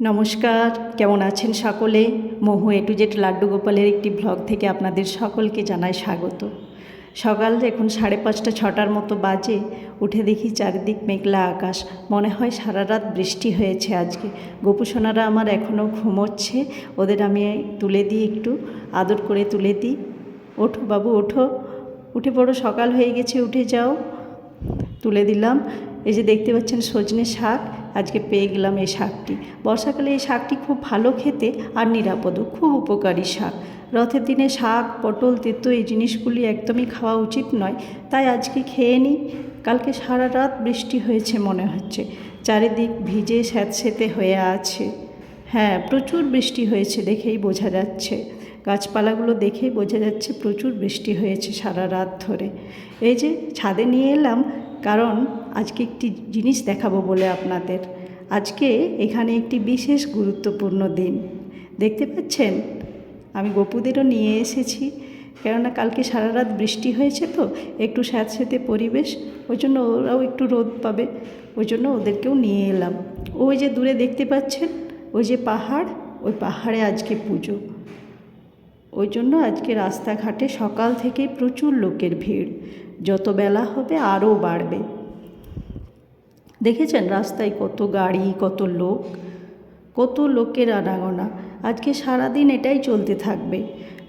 নমস্কার, কেমন আছেন সকলে? মহু এ টু জেড লাড্ডু গোপালের একটি ব্লগ থেকে আপনাদের সকলকে জানাই স্বাগত। সকাল এখন সাড়ে পাঁচটা ছটার মতো বাজে, উঠে দেখি চারিদিক মেঘলা আকাশ। মনে হয় সারা রাত বৃষ্টি হয়েছে আজকে। গোপুসোনারা আমার এখনও ঘুমোচ্ছে, ওদের আমি তুলে দিই একটু, আদর করে তুলে দিই। ওঠো বাবু, ওঠো। উঠে পড়ো, সকাল হয়ে গেছে, উঠে যাও। তুলে দিলাম। এই যে দেখতে পাচ্ছেন সজনে শাক। আজকে পেয়ে গেলাম এই শাকটি। বর্ষাকালে এই শাকটি খুব ভালো খেতে আর নিরাপদও খুব উপকারী শাক। রথের দিনে শাক, পটল, তেতো এই জিনিসগুলি একদমই খাওয়া উচিত নয়। তাই আজকে খেয়ে নিই। কালকে সারা রাত বৃষ্টি হয়েছে মনে হচ্ছে। চারিদিক ভিজে স্যাঁতসেতে হয়ে আছে। হ্যাঁ প্রচুর বৃষ্টি হয়েছে দেখেই বোঝা যাচ্ছে। গাছপালাগুলো দেখেই বোঝা যাচ্ছে প্রচুর বৃষ্টি হয়েছে সারা রাত ধরে। এই যে ছাদে নিয়ে এলাম, কারণ আজকে একটি জিনিস দেখাবো বলে আপনাদের। আজকে এখানে একটি বিশেষ গুরুত্বপূর্ণ দিন। দেখতে পাচ্ছেন? আমি গপুদেরও নিয়ে এসেছি। কেননা কালকে সারা রাত বৃষ্টি হয়েছে তো, একটু স্যাঁতস্যাঁতে পরিবেশ ওই জন্য ওরাও একটু রোদ পাবে ওই জন্য ওদেরকেও নিয়ে এলাম। ওই যে দূরে দেখতে পাচ্ছেন? ওই যে পাহাড়, ওই পাহাড়ে আজকে পুজো। ওই জন্য আজকে রাস্তাঘাটে সকাল থেকে প্রচুর লোকের ভিড়। যত বেলা হবে আরও বাড়বে। দেখেছেন রাস্তায় কত গাড়ি, কত লোক? কত লোকের আনাগোনা। আজকে সারাদিন এটাই চলতে থাকবে।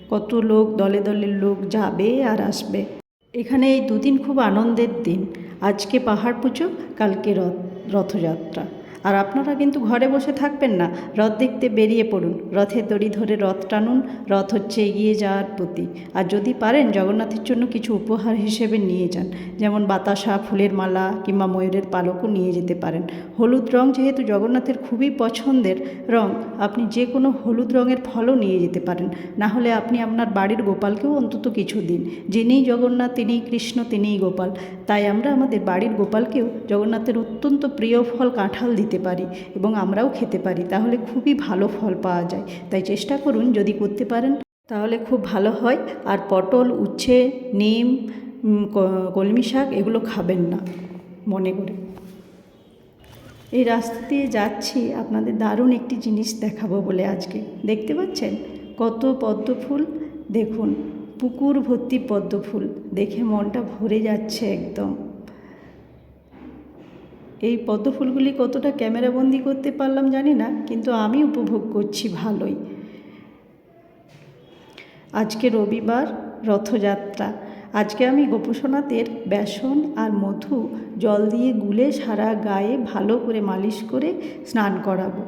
কত লোক, দলে দলে লোক যাবে আর আসবে। এখানে এই দুদিন খুব আনন্দের দিন। আজকে পাহাড় পুজো, কালকে রথ, রথযাত্রা। আর আপনারা কিন্তু ঘরে বসে থাকবেন না। রথ দেখতে বেরিয়ে পড়ুন। রথের দড়ি ধরে রথ টানুন। রথ হচ্ছে এগিয়ে যাওয়ার প্রতি। আর যদি পারেন, জগন্নাথের জন্য কিছু উপহার হিসেবে নিয়ে যান। যেমন বাতাসা, ফুলের মালা কিংবা ময়ূরের পালকও নিয়ে যেতে পারেন। হলুদ রং যেহেতু জগন্নাথের খুবই পছন্দের রং, আপনি যে কোনো হলুদ রঙের ফলও নিয়ে যেতে পারেন। না হলে আপনি আপনার বাড়ির গোপালকেও অন্তত কিছু দিন। যিনিই জগন্নাথ তিনিই কৃষ্ণ, তিনিই গোপাল। তাই আমরা আমাদের বাড়ির গোপালকেও জগন্নাথের অত্যন্ত প্রিয় ফল কাঁঠাল দিতে পারি এবং আমরাও খেতে পারি, তাহলে খুবই ভালো ফল পাওয়া যায়। তাই চেষ্টা করুন যদি করতে পারেন, তাহলে খুব ভালো হয়। আর পটল, উচ্ছে, নিম কলমি শাক এগুলো খাবেন না, মনে করে। এই রাস্তা দিয়ে যাচ্ছি, আপনাদের দারুণ একটি জিনিস দেখাবো বলে আজকে। দেখতে পাচ্ছেন? কত পদ্ম ফুল। দেখুন, পুকুর ভর্তি পদ্ম ফুল। দেখে মনটা ভরে যাচ্ছে একদম। এই পদ্ম ফুলগুলি কতটা ক্যামেরাবন্দি করতে পারলাম জানি না, কিন্তু আমি উপভোগ করছি ভালোই। আজকে রবিবার রথযাত্রা। আজকে আমি গোপসোনাথের বেসন আর মধু জল দিয়ে গুলে সারা গায়ে ভালো করে মালিশ করে স্নান করাবো।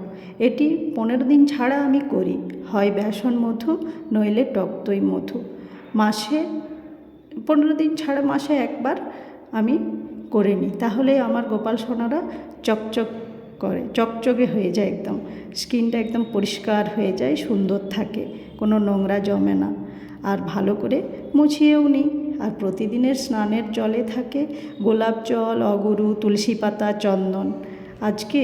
এটি পনেরো দিন ছাড়া আমি করি। হয় বেসন মধু, নইলে টক মধু। মাসে, পনেরো দিন ছাড়া মাসে একবার আমি করে নিই তাহলে আমার গোপাল সোনারা চকচক করে, চকচকে হয়ে যায় একদম। স্কিনটা একদম পরিষ্কার হয়ে যায়, সুন্দর থাকে, কোনো নোংরা জমে না। আর ভালো করে মুছিয়েও নিই আর প্রতিদিনের স্নানের জলে থাকে গোলাপ জল, অগরু, তুলসী পাতা, চন্দন। আজকে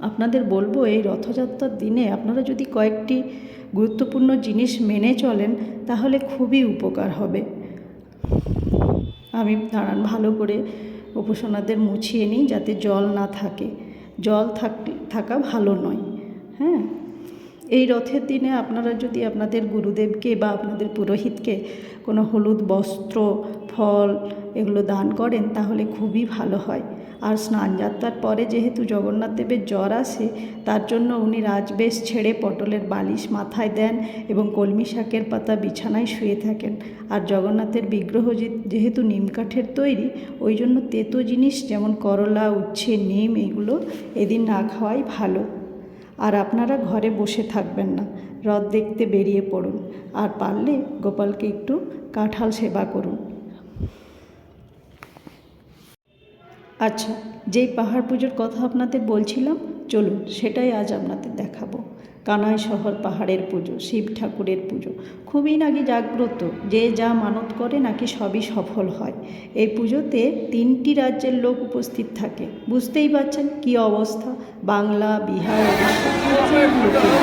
আপনাদের বলব এই রথযাত্রার দিনে আপনারা যদি কয়েকটি গুরুত্বপূর্ণ জিনিস মেনে চলেন, তাহলে খুবই উপকার হবে। আমি দাঁড়ান, ভালো করে উপাসনাদের মুছিয়ে নিই যাতে জল না থাকে। জল থাক, থাকা ভালো নয় হ্যাঁ? এই রথের দিনে আপনারা যদি আপনাদের গুরুদেবকে বা আপনাদের পুরোহিতকে কোনো হলুদ বস্ত্র, ফল এগুলো দান করেন, তাহলে খুবই ভালো হয়। আর স্নান যাত্রার পরে যেহেতু জগন্নাথ দেবের জ্বর আসে, তার জন্য উনি রাজবেশ ছেড়ে পটলের বালিশ মাথায় দেন এবং কলমি শাকের পাতা বিছানায় শুয়ে থাকেন। আর জগন্নাথের বিগ্রহ যেহেতু নিম কাঠের তৈরি, ওই জন্য তেতো জিনিস যেমন করলা, উচ্ছে, নিম, এগুলো এদিন না খাওয়াই ভালো। আর আপনারা ঘরে বসে থাকবেন না। রথ দেখতে বেরিয়ে পড়ুন। আর পারলে গোপালকে একটু কাঁঠাল সেবা করুন। আচ্ছা যেই পাহাড় পুজোর কথা আপনাদের বলছিলাম চলুন, সেটাই আজ আপনাদের দেখাবো। কানাই শহর পাহাড়ের পুজো, শিব ঠাকুরের পুজো। খুবই নাকি জাগ্রত, যে যা মানত করে নাকি সবই সফল হয়। এই পুজোতে তিনটি রাজ্যের লোক উপস্থিত থাকে। বুঝতেই পারছেন কি অবস্থা? বাংলা, বিহার ওড়িশা প্রচুর লোকের।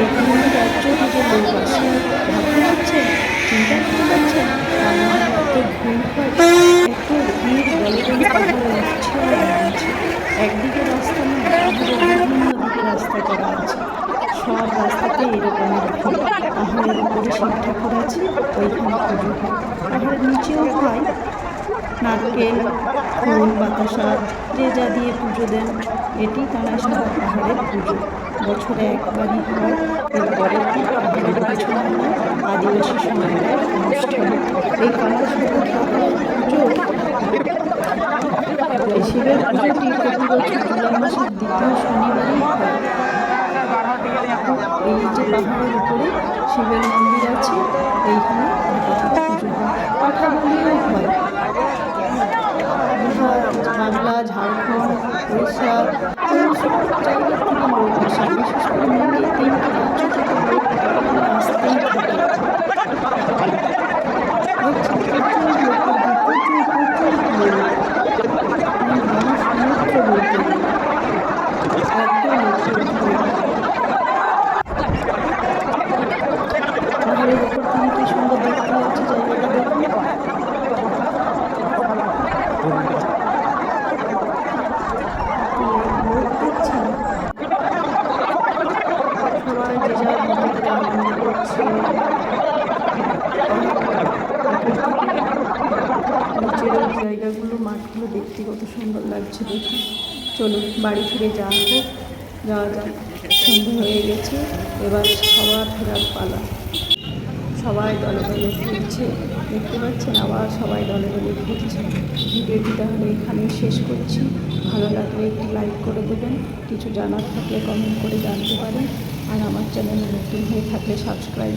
এই তিনটি রাজ্য থেকে লোক আসে। ভাবতে পারছেন? চিন্তা করতে পারছেন? এত ভিড় হয়। শিব ঠাকুর আছে, ওইখানে পুজো নিচেও হয়, নারকেল, ফুল, বাতাসা, যে যা দিয়ে পুজো দেন, এটি কানাইশালা পাহাড়ের পুজো। বছরে একবারই হয় এরপরের দিন পাহাড়ের পিছনে আদিবাসী সম্প্রদায়ের এই পুজো শিবের পুজোটি প্রতি বছর জুলাই মাসের দ্বিতীয় শনিবারই হয়। পাহাড়ের উপরে শিবের মন্দির আছে এইখানে কথা হয় হয়। বাংলা ঝাড়খণ্ড উড়িষ্যা জায়গা থেকে আসে বিশেষ করে মেনলি তিনটি রাজ্য থেকে লোক এখানে আসতেই থাকে হচ্ছে প্রচুর লোকের ভিড়, প্রচুর প্রচুর লোক মানে মানুষ সমুদ্র বলতে গেলে এত লোকের ভিড় পাহাড়ের উপর থেকে কি সুন্দর দেখতে হচ্ছে জায়গাটা দেখুন লোক দেখছেন সবাই যে যার মতো করে আনন্দ করছে নিচের জায়গাগুলো, মাঠগুলো দেখতে কত সুন্দর লাগছে দেখি। চলুন, বাড়ি ফিরে যাওয়া হোক যাওয়া যাক, সন্ধে হয়ে গেছে, এবার সবার ফেরার পালা। সবাই দলে দলে ফিরছে দেখতে পাচ্ছেন, আবার সবাই দলে দলে ফিরছে ভিডিওটি তাহলে এখানেই শেষ করছি। ভালো লাগলে একটি লাইক করে দেবেন। কিছু জানার থাকলে কমেন্ট করে জানতে পারেন। আর আমার চ্যানেলে নতুন হয়ে থাকলে সাবস্ক্রাইব